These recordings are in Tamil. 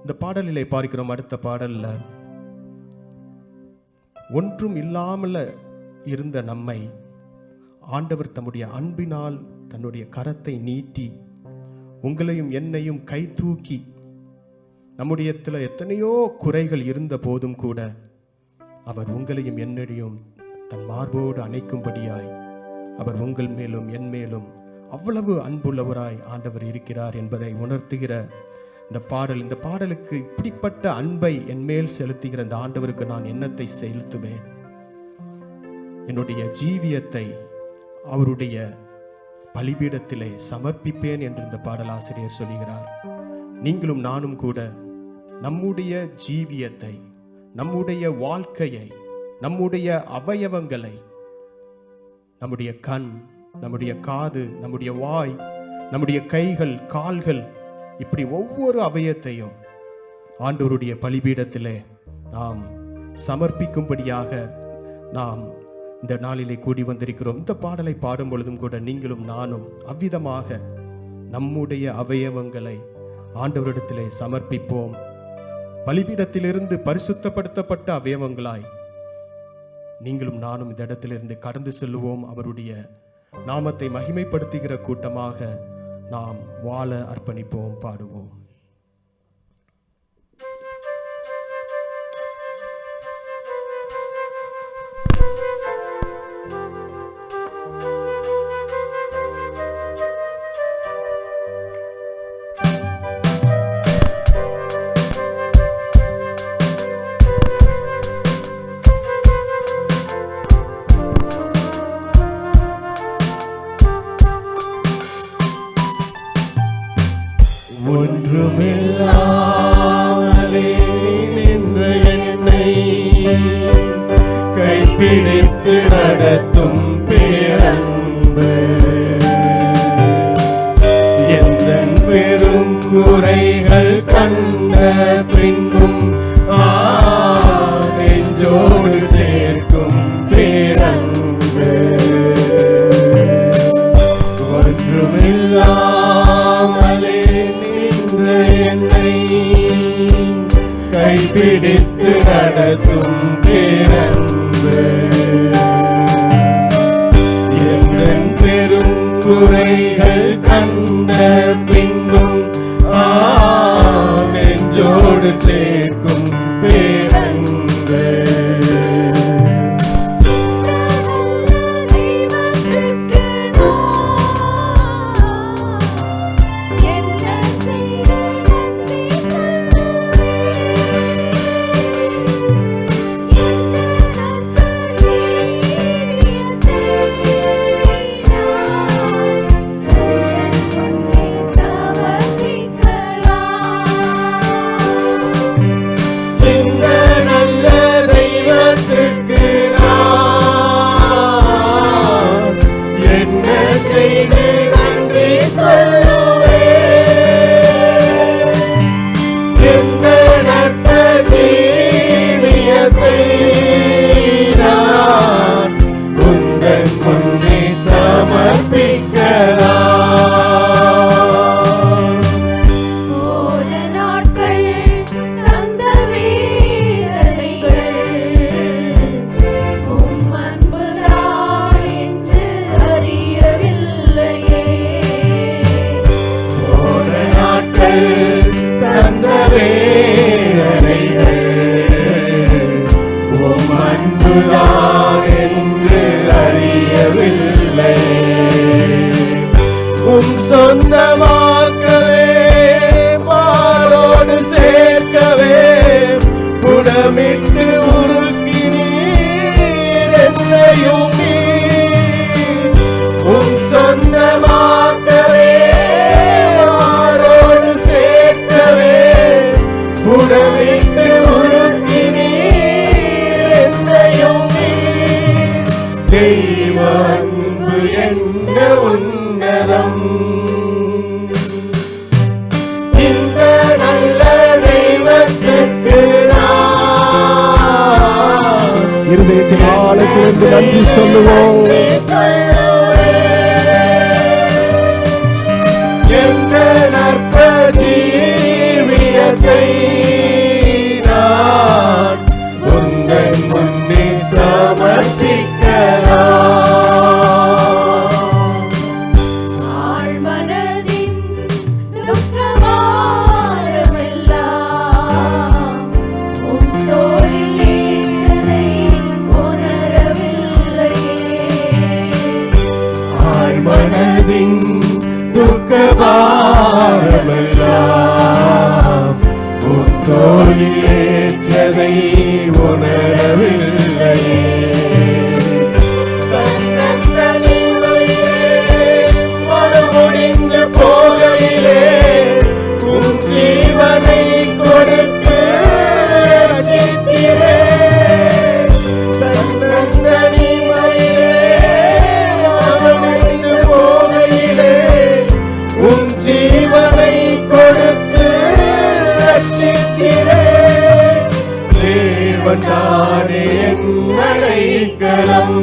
இந்த பாடலிலே பார்க்கிறோம் அடுத்த பாடலில். ஒன்றும் இல்லாமல் இருந்த நம்மை ஆண்டவர் தம்முடைய அன்பினால் தன்னுடைய கரத்தை நீட்டி உங்களையும் என்னையும் கை தூக்கி நம்முடையத்தில் எத்தனையோ குறைகள் இருந்த போதும் கூட அவர் உங்களையும் என்னையும் தன் மார்போடு அணைக்கும்படியாய் அவர் உங்கள் மேலும் என் மேலும் அவ்வளவு அன்புள்ளவராய் ஆண்டவர் இருக்கிறார் என்பதை உணர்த்துகிற இந்த பாடல் இந்த பாடலுக்கு இப்படிப்பட்ட அன்பை என் மேல் செலுத்துகிற இந்த ஆண்டவருக்கு நான் எண்ணத்தை செலுத்துவேன்? என்னுடைய ஜீவியத்தை அவருடைய பலிபீடத்திலே சமர்ப்பிப்பேன் என்று இந்த பாடலாசிரியர் சொல்கிறார். நீங்களும் நானும் கூட நம்முடைய ஜீவியத்தை நம்முடைய வாழ்க்கையை நம்முடைய அவயவங்களை நம்முடைய கண் நம்முடைய காது நம்முடைய வாய் நம்முடைய கைகள் கால்கள் இப்படி ஒவ்வொரு அவயத்தையும் ஆண்டவருடைய பலிபீடத்திலே நாம் சமர்ப்பிக்கும்படியாக நாம் இந்த நாளிலே கூடி வந்திருக்கிறோம். இந்த பாடலை பாடும் பொழுதும் கூட நீங்களும் நானும் அவ்விதமாக நம்முடைய அவயவங்களை ஆண்டவரிடத்திலே சமர்ப்பிப்போம். பலிபீடத்திலிருந்து பரிசுத்தப்படுத்தப்பட்ட அவயவங்களாய் நீங்களும் நானும் இந்த இடத்திலிருந்து கடந்து செல்லுவோம். அவருடைய நாமத்தை மகிமைப்படுத்துகிற கூட்டமாக நாம் வாழ அர்ப்பணிப்போம் பாடுவோம். பிடித்து நடத்தும் பேரன்பு. எந்த பெரும் குறைகள் கண்ட பின்னும் ஆ, நெஞ்சோடு சேர்க்கும் பேரன்பு. ஒன்றுமில்லாமலே நின்ற என்னை கைப்பிடித்து நடத்தும் சேர்க்கும் பேரன். ஆழத்திலிருந்து நன்றி சொல்லுவோம் எந்த நற்ப ஜீவியத்தை உணரவில்லையே தானே என் அடைக்கலம்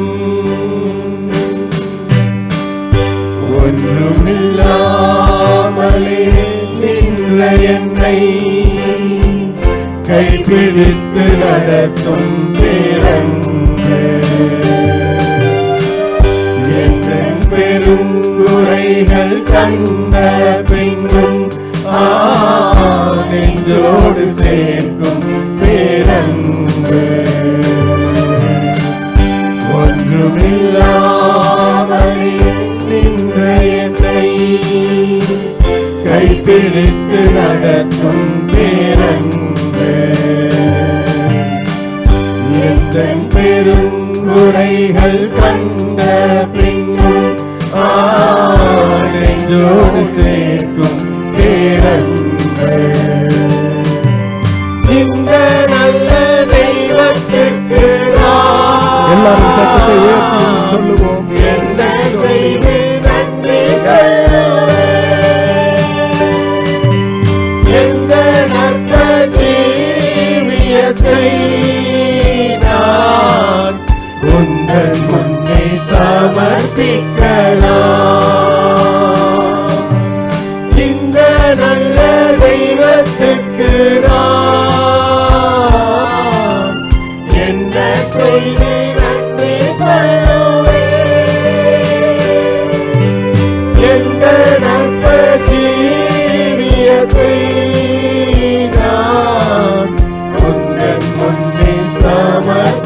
ஒன்றுமில்லாமலே நின்ற என்னை கைப்பிடித்து நடத்தும் பேரன்பு. என் பெரும் குறைகள் கண்ட பின்னும் ஆ, நெஞ்சோடு சேர்க்கும் பேரன் கைப்பிடித்து நடத்தும் பேரன்பு. எந்த பெரும் குறைகள் கண்ட பின்னும் ஆனோடு சேர்க்கும் பேரன்பு. இந்த நல்ல தெய்வத்துக்கு நான் எல்லாரும் சத்தத்தை உயர்த்தி சொல்லுவோம். என்ன கற்பிக்கலாம் இந்த நல்ல தெய்வத்துக்கு நான் என்ன செய்து நன்றி சொல்லுவேன்? எந்த நட்ப ஜீவியத்தை நான் முன்னே சமர்ப்பிக்கலாம்.